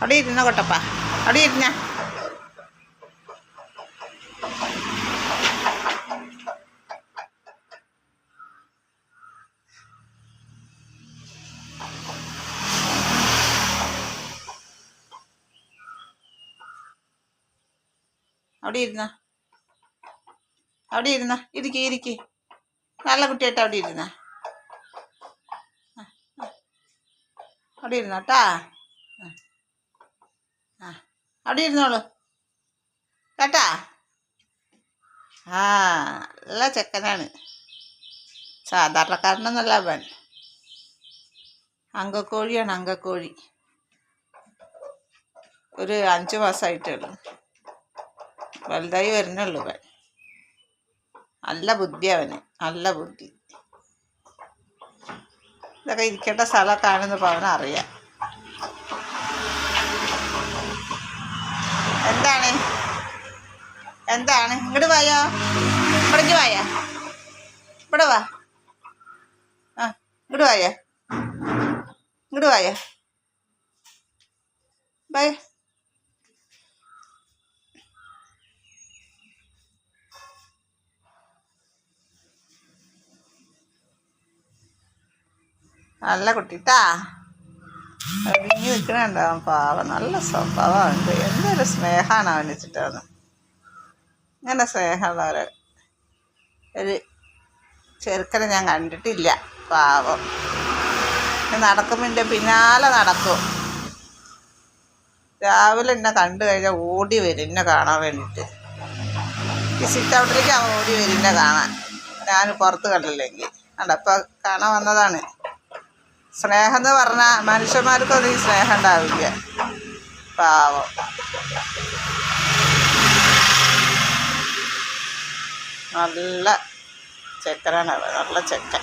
അവിടെ ഇരുന്ന കൊട്ടപ്പ. അവിടെ ഇരുന്ന. അവിടെ ഇരുന്ന. അവിടെ ഇരുന്ന. ഇരിക്ക് ഇരിക്ക്. നല്ല കുട്ടിയായിട്ട് അവിടെ ഇരുന്ന. അവിടെ ഇരുന്നോട്ടാ അവിടെ ഇരുന്നോളൂ. കേട്ടാ? ആ നല്ല ചെക്കനാണ്. സാധാരണക്കാരനൊന്നല്ല അവൻ. അങ്കക്കോഴിയാണ് അങ്കക്കോഴി ഒരു അഞ്ച് മാസമായിട്ടേ ഉള്ളൂ വലുതായി വരുന്നുള്ളൂ അവൻ നല്ല ബുദ്ധി അവന് നല്ല ബുദ്ധി. ഇതൊക്കെ ഇരിക്കേണ്ട സ്ഥലമൊക്കെ ആണെന്ന് അവന് എന്താണ്? ഇങ്ങോട്ട് വായോ? ഇവിടേക്ക് വായോ? ഇവിടെ വാ. ആ ഇങ്ങോട്ട് വായോ? ഇങ്ങോട്ട് വായോ? ബൈ നല്ല കുട്ടിട്ടാ ഒതുങ്ങി നിൽക്കണുണ്ടാവും പാവം നല്ല സ്വഭാവമുണ്ട് എന്തൊരു സ്നേഹമാണ് അവൻ വെച്ചിട്ടാണ് ഇങ്ങനെ സ്നേഹമുള്ളവരെ ഒരു ചെറുക്കനെ ഞാൻ കണ്ടിട്ടില്ല പാവം. നടക്കുമ്പോൾ പിന്നാലെ നടക്കും. രാവിലെ എന്നെ കണ്ടു കഴിഞ്ഞാൽ ഓടി വരും എന്നെ കാണാൻ വേണ്ടിയിട്ട് ഈ സിറ്റ് ഔട്ടിലേക്ക് അവൻ ഓടി വരും എന്നെ കാണാൻ. ഞാൻ പുറത്ത് കണ്ടില്ലെങ്കിൽ അടപ്പം കാണാൻ വന്നതാണ്. സ്നേഹം എന്ന് പറഞ്ഞാൽ മനുഷ്യന്മാർക്കൊന്നും ഈ സ്നേഹം ഉണ്ടാവില്ല. പാവം. നല്ല ചെക്കനാണ് അവൻ. നല്ല ചെക്കൻ.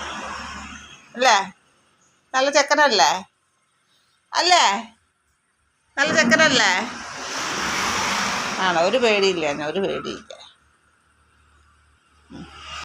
അല്ലേ? നല്ല ചെക്കനല്ലേ? അല്ലേ? നല്ല ചെക്കനല്ലേ? ആണോ? ഒരു പേടിയില്ല ഞാൻ ഒരു പേടിയില്ല.